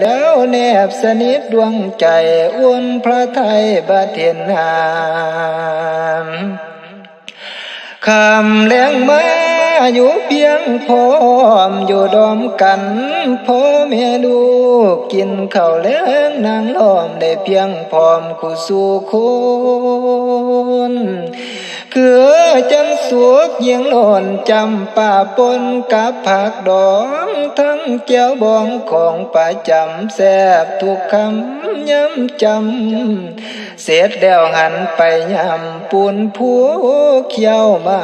แล้วแนบสนิทดวงใจอ้วนพระไทยบาเทนหามคำเลี้ยงมาอยู่เพียงพร้อมอยู่ดอมกันพ่อแม่ลูกกินข้าวเลี้ยงนางล้อมได้เพียงพร้อมคู่สู่ค นเกือจันสวกยียงหล่นจำป่าปนกับผักดอง ทั้งแก้วบองของประจำแซบทุกคำย้ำจำ เสร็จแล้วหันไปยำปูนผู้เขียวมา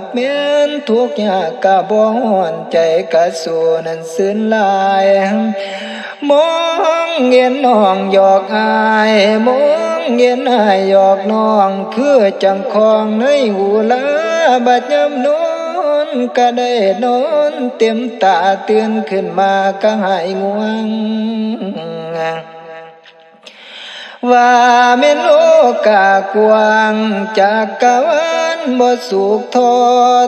กแม้นทุกอยากกะบ่หอนใจกะสูนั้นซื่นลาย มองเงียนน้องหยอกอายมอง เงียนอายหยอกน้อง คือจังคองในหูลาบัดยำนอนก็ได้นอนเต็มตาเตือนขึ้นมาก็หายง่วง ว่าเมนโลกากวางจากกะวันบ่สุขทอ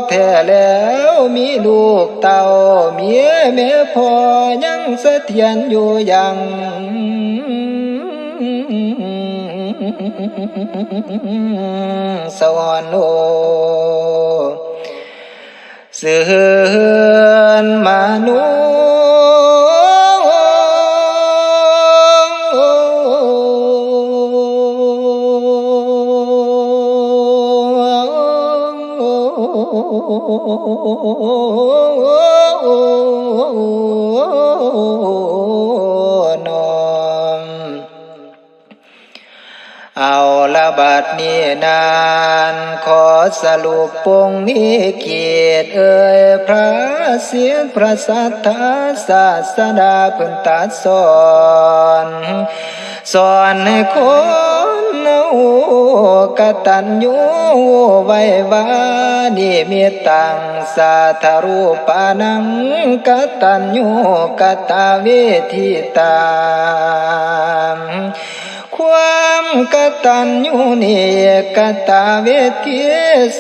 แท้แล้วมีลูกเต่าเมียแม่พ่อยังเสถียรอยู่ยัง สวรรค์โอเสื่อนมานุน เอาละบัดนี้นาน ขอสรุปปงนี้เกียรติเอ่ยพระเสียงพระสัทธาศาสดาเพิ่นตัดสอนสอนให้คนเอากตัญญูไว้วานี่มีตังสาธารูปานังกตัญญูกตาเวทิตา กตัญญูนี่กตาเวที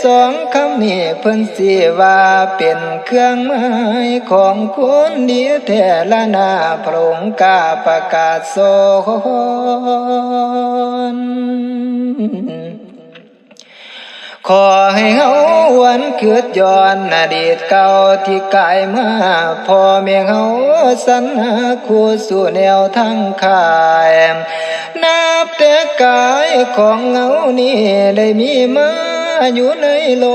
สองคำนี้เพิ่นสิว่าเป็นเครื่องหมายของคนดีแท้ละนาพระองค์กาประกาศสอน ขอให้เฮาวันเกิดย้อนอดีตเก่าที่กายมาพ่อแม่เฮาสรรหาคู่สู่แนวทางขายนับแต่กายของเงานี่ได้มีมา อยู่ในโล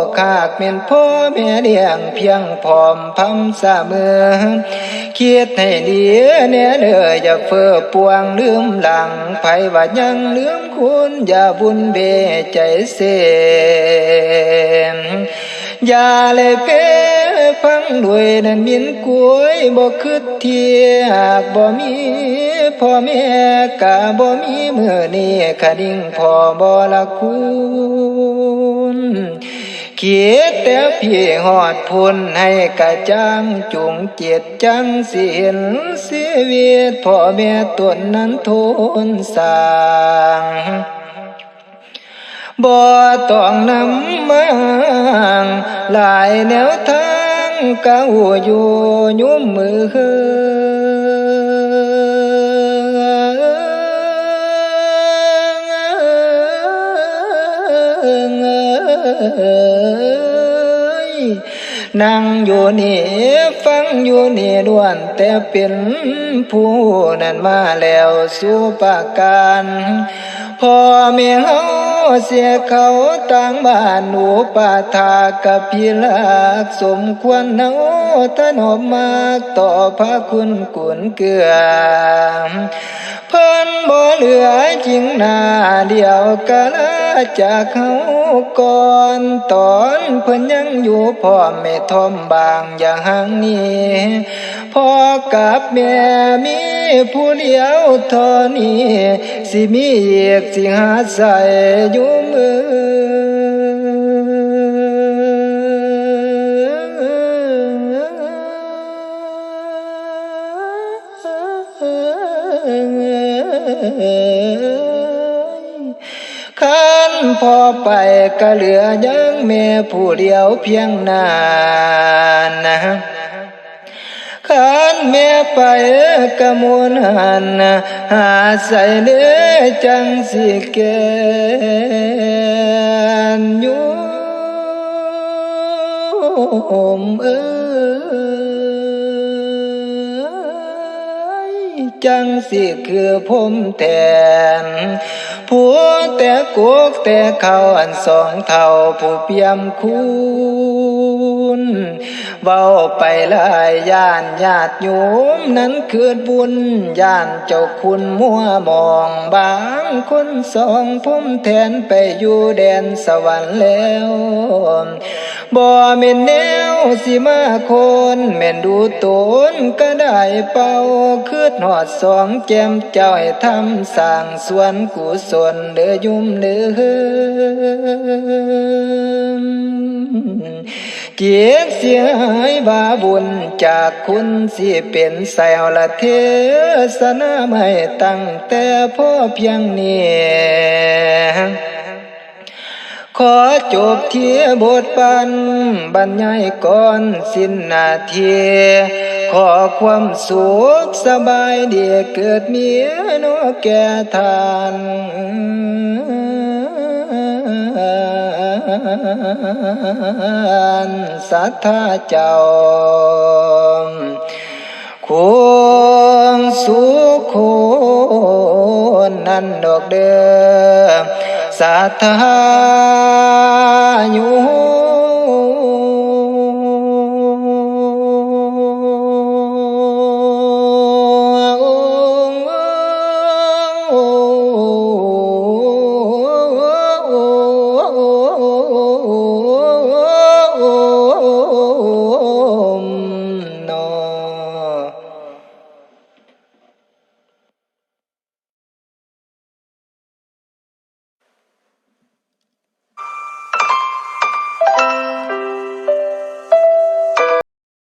กขากเป็นพ่อแม่เลี้ยงเพียงพร้อมพำเสมอคิดให้ดีแน่เด้ออย่าเฟ้อปวงลืมหลังไผว่ายังลืมคุณอย่าบุญเบใจเสมอย่าเลยเป้ฟังด้วยนั่นมินกล้วยบ่คืดเทียกบ่มีพ่อแม่กะบ่มีมือนี้คดิ่งพ่อบ่ละคุณ เขียดแต่พี่หอดพุนให้กะจังจุงเจ็ดจังสิเห็นชีวิตพ่อแม่ตนนั้นทุนสร้างบ่ต้องนำมาหลายแนวทางก้าวอยู่ยุ่มมือ นั่งอยู่นี่ฟังอยู่นี่ด้วนแต่เป็นผู้นั้นมาแล้วสู่ปากการพ่อแม่เฮาเสียเขาต่างบ้านหนูป่าทากับพี่ลักสมควรเนาถนอมมากต่อพระคุณกุนเกือ บ่เหลือจริงหน้าเดียวกะลาจากเขาก่อนตอนเพิ่นยังอยู่พ่อแม่ทอมบางอย่างหังนี้พ่อกับแม่มีผู้เดียวเท่านี้สิมีเอกสิหาใส่อยู่มือ ขันพอไปก็เหลือยังแม่ผู้เดียวเพียงนานนะขันแม่ไปกะมวนหันหาใส่เนื้อจังสิแกนยู่เอ้ จังสิคือผมแทนผัวแต่กุกแต่เขาอันสองเท่าผู้เปียมคุณเว้าไปลายย่านญาติโยมนั้นคือบุญย่านเจ้าคุณมัวมองบางคนสองผมแทนไปอยู่แดนสวรรค์แล้ว บ่แม่นแนวสิมาคนแม่นดูตนก็ได้เป่าคืดหอดสองแก้มเจ้าให้ทำสร้างสวนกุศลเด้อยุ่มเด้อเกียรเสียหายบาบุญจากคุณสิเป็นแซวละเทศนาไม่ตั้งแต่พ่อเพียงนี้ ขอจบเที่บทปันบรรยายก่อนสิ้นนาทีขอความสุขสบายเดียเกิดเมีโนแก่ทานสัทธาเจ้าควงสุขคนนั้นดอกเด้อ สัทธาอยู่